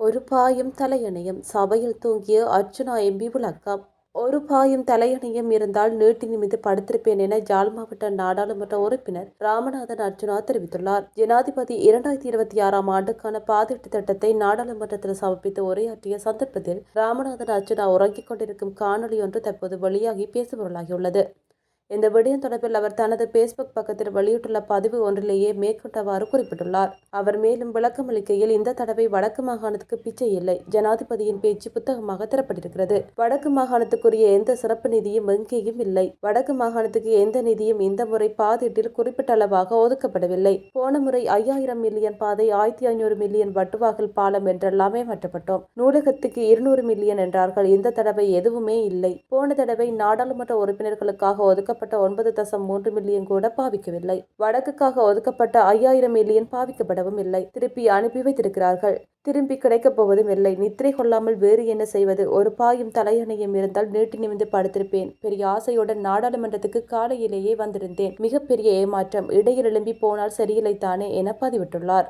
ஒரு பாயும் தலையணையும் சபையில் தூங்கிய அர்ச்சுனா எம்பி விளக்கம். ஒரு பாயும் தலையணையும் இருந்தால் நீட்டி நிமிந்து படுத்திருப்பேன் என ஜால் மாவட்ட நாடாளுமன்ற உறுப்பினர் ராமநாதன் அர்ஜுனா தெரிவித்துள்ளார். ஜனாதிபதி இரண்டாயிரத்தி இருபத்தி ஆறாம் ஆண்டுக்கான பாதிட்டு திட்டத்தை நாடாளுமன்றத்தில் சமர்ப்பித்து உரையாற்றிய சந்தர்ப்பத்தில் ராமநாதன் அர்ஜுனா உறங்கிக் கொண்டிருக்கும் காணொலி ஒன்று தற்போது வெளியாகி பேசுபொருளாகியுள்ளது. இந்த விடயம் தொடர்பில் அவர் தனது பேஸ்புக் பக்கத்தில் வெளியிட்டுள்ள பதிவு ஒன்றிலேயே மேற்கொண்டவாறு குறிப்பிட்டுள்ளார். அவர் மேலும் விளக்கமளிக்கையில் இந்த தடவை வடக்கு மாகாணத்துக்கு பிச்சை இல்லை. ஜனாதிபதியின் பேச்சு புத்தகமாக தரப்பட்டிருக்கிறது வடக்கு மாகாணத்துக்குரிய எந்த சிறப்பு நிதியும் எங்கேயும் இல்லை. வடக்கு மாகாணத்துக்கு எந்த நிதியும் இந்த முறை பாதீட்டில் குறிப்பிட்ட அளவாக ஒதுக்கப்படவில்லை. போன முறை ஐயாயிரம் மில்லியன் பாதை ஆயிரத்தி ஐநூறு மில்லியன் வட்டுவாகல் பாலம் என்றெல்லாமே மாற்றப்பட்டோம் நூலகத்துக்கு இருநூறு மில்லியன் என்றார்கள். இந்த தடவை எதுவுமே இல்லை. போன தடவை நாடாளுமன்ற உறுப்பினர்களுக்காக ஒதுக்க ஒதுக்கப்பட்ட ஒன்பது தசம் மூன்று மில்லியன் கூட பாவிக்கவில்லை. வடக்குக்காக ஒதுக்கப்பட்ட ஐயாயிரம் மில்லியன் பாவிக்கப்படவும் இல்லை. திருப்பி அனுப்பி வைத்திருக்கிறார்கள். திரும்பி கிடைக்கப் போவதும் இல்லை. நித்திரை கொள்ளாமல் வேறு என்ன செய்வது? ஒரு பாயும் தலையணையும் இருந்தால் நீட்டி நிமிந்து படுத்திருப்பேன். பெரிய ஆசையுடன் நாடாளுமன்றத்துக்கு காலையிலேயே வந்திருந்தேன். மிகப்பெரிய ஏமாற்றம். இடையில் எழும்பி போனால் சரியில்லைத்தானே என பதிவிட்டுள்ளார்.